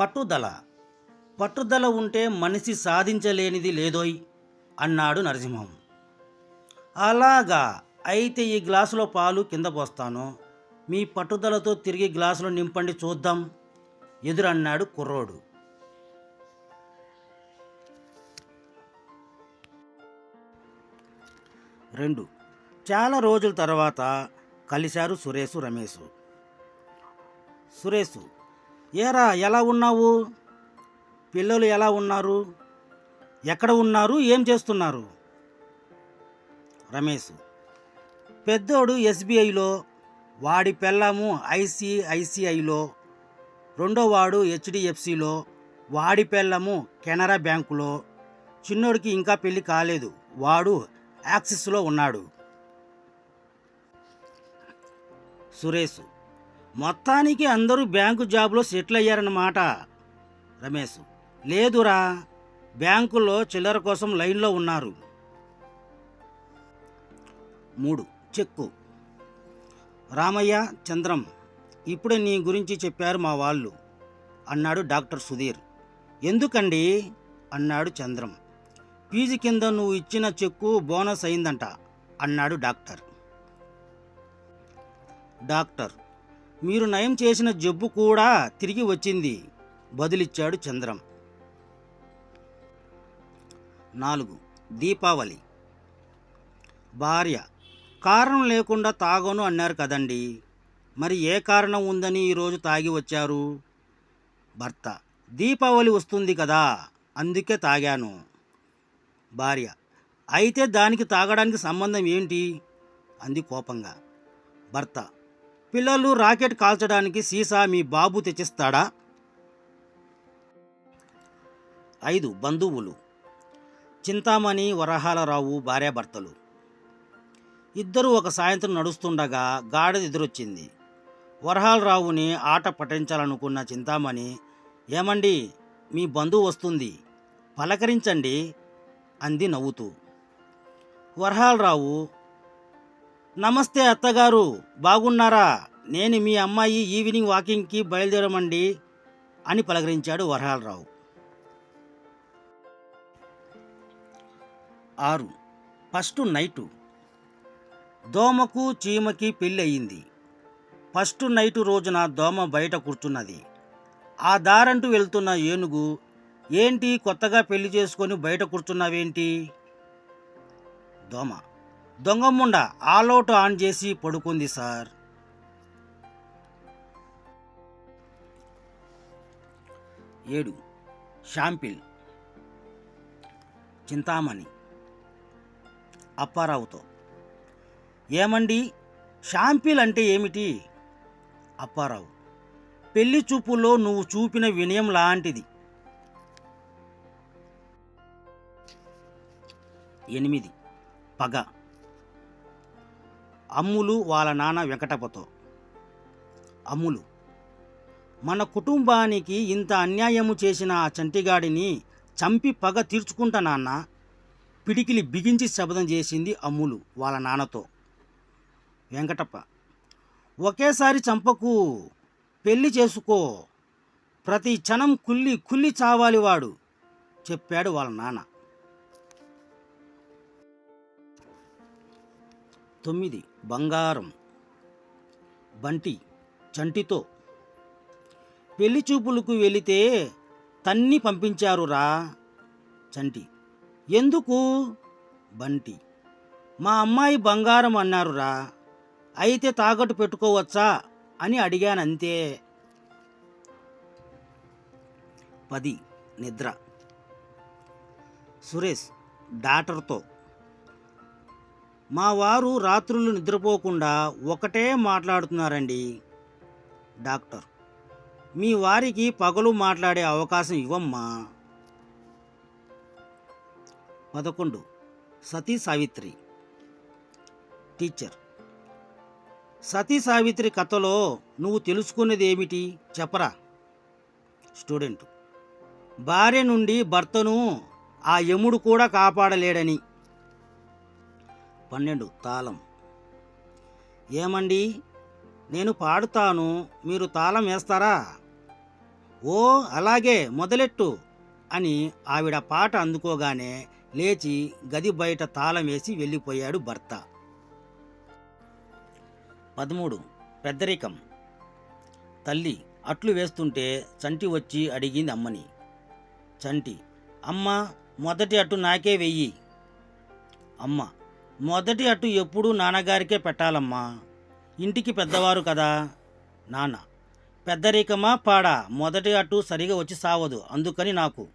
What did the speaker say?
పట్టుదల. పట్టుదల ఉంటే మనిషి సాధించలేనిది లేదోయ్ అన్నాడు నరసింహం. అలాగా అయితే ఈ గ్లాసులో పాలు కింద పోస్తాను. మీ పట్టుదలతో తిరిగి గ్లాసులో నింపండి చూద్దాం ఎదురన్నాడు కుర్రోడు. రెండు. చాలా రోజుల తర్వాత కలిశారు సురేషు రమేష్ సురేషు ఏరా ఎలా ఉన్నావు? పిల్లలు ఎలా ఉన్నారు? ఎక్కడ ఉన్నారు? ఏం చేస్తున్నారు? రమేష్ పెద్దోడు ఎస్బీఐలో వాడి పెళ్ళాము ఐసిఐసిఐలో రెండో వాడు హెచ్డిఎఫ్సిలో వాడి పెళ్ళము కెనరా బ్యాంకులో. చిన్నోడికి ఇంకా పెళ్ళి కాలేదు వాడు యాక్సిస్లో ఉన్నాడు. సురేష్ మొత్తానికి అందరూ బ్యాంకు జాబ్లో సెటిల్ అయ్యారన్నమాట. రమేష్ లేదురా. బ్యాంకులో చిల్లర కోసం లైన్లో ఉన్నారు. మూడు చెక్కు. రామయ్య చంద్రం ఇప్పుడే నీ గురించి చెప్పారు మా వాళ్ళు అన్నాడు డాక్టర్ సుధీర్. ఎందుకండి? అన్నాడు చంద్రం. ఫీజు కింద నువ్వు ఇచ్చిన చెక్కు బోనస్ అయిందంట అన్నాడు డాక్టర్. డాక్టర్ మీరు నయం చేసిన జబ్బు కూడా తిరిగి వచ్చింది బదులిచ్చాడు చంద్రం. నాలుగు దీపావళి. భార్య కారణం లేకుండా తాగను అన్నారు కదండి. మరి ఏ కారణం ఉందని ఈరోజు తాగి వచ్చారు? భర్త దీపావళి వస్తుంది కదా అందుకే తాగాను. భార్య అయితే దానికి తాగడానికి సంబంధం ఏంటి? అంది కోపంగా. భర్త పిల్లలు రాకెట్ కాల్చడానికి సీసా మీ బాబు తెచ్చిస్తాడా? ఐదు బంధువులు. చింతామణి వరహాలరావు భార్యాభర్తలు. ఇద్దరు ఒక సాయంత్రం నడుస్తుండగా గాడిద ఎదురొచ్చింది వరహాలరావుని ఆట పఠించాలనుకున్న చింతామణి ఏమండి మీ బంధువు వస్తుంది. పలకరించండి అంది నవ్వుతూ. వరహాలరావు నమస్తే అత్తగారు బాగున్నారా? నేను మీ అమ్మాయి ఈవినింగ్ వాకింగ్కి బయలుదేరమండి అని పలకరించాడు వరహాలరావు. ఆరు. First night. దోమకు చీమకి పెళ్ళి అయింది ఫస్ట్ నైటు రోజున దోమ బయట కూర్చున్నది. ఆ దారంటూ వెళ్తున్న ఏనుగు ఏంటి కొత్తగా పెళ్ళి చేసుకొని బయట కూర్చున్నావేంటి? దోమ. దొంగముండ ఆల్అవుట్ ఆన్ చేసి పడుకుంది సార్. ఏడు. షాంపిల్. చింతామణి. అప్పారావుతో. ఏమండి? షాంపిల్ అంటే ఏమిటి? అప్పారావు. పెళ్ళి చూపుల్లో నువ్వు చూపిన వినయం లాంటిది. ఎనిమిది. పగ. అమ్ములు వాళ్ళ నాన్న వెంకటపతో అమ్ములు. మన కుటుంబానికి ఇంత అన్యాయము చేసిన ఆ చంటిగాడిని చంపి పగ తీర్చుకుంటా నాన్న. పిడికిలి బిగించి శబ్దం చేసింది అమ్ములు వాళ్ళ నాన్నతో. వెంకటప్ప ఒకేసారి చంపకు పెళ్ళి చేసుకో. ప్రతి క్షణం కుల్లి కుల్లి చావాలి వాడు చెప్పాడు వాళ్ళ నాన్న. తొమ్మిది బంగారం. బంటి చంటితో పెళ్ళి చూపులకు వెళితే తన్ని పంపించారురా చంటి. ఎందుకు? బంటి. మా అమ్మాయి బంగారం అన్నారురా అయితే తాకట్టు పెట్టుకోవచ్చా? అని అడిగానంతే. పది. నిద్ర. సురేష్ డాక్టర్తో. మా వారు రాత్రులు నిద్రపోకుండా ఒకటే మాట్లాడుతున్నారండి డాక్టర్. మీ వారికి పగలు మాట్లాడే అవకాశం ఇవ్వమ్మా. పదకొండు. సతీ సావిత్రి. టీచర్. సతీ సావిత్రి కథలో నువ్వు తెలుసుకున్నది ఏమిటి చెప్పరా. స్టూడెంట్. భార్య నుండి భర్తను ఆ యముడు కూడా కాపాడలేడని. పన్నెండు. తాళం. ఏమండి? నేను పాడుతాను. మీరు తాళం వేస్తారా? ఓ అలాగే మొదలెట్టు అని ఆవిడ పాట అందుకోగానే లేచి గది బయట తాళం వేసి వెళ్ళిపోయాడు భర్త. పదమూడు. పెద్దరికం. తల్లి అట్లు వేస్తుంటే చంటి వచ్చి అడిగింది అమ్మని. చంటి అమ్మ మొదటి అటు నాకే వెయ్యి. అమ్మ మొదటి అటు ఎప్పుడూ నాన్నగారికే పెట్టాలమ్మా. ఇంటికి పెద్దవారు కదా నాన్న. పెద్దరికమా పాడా? మొదటి అటు సరిగా వచ్చి సావదు. అందుకని నాకు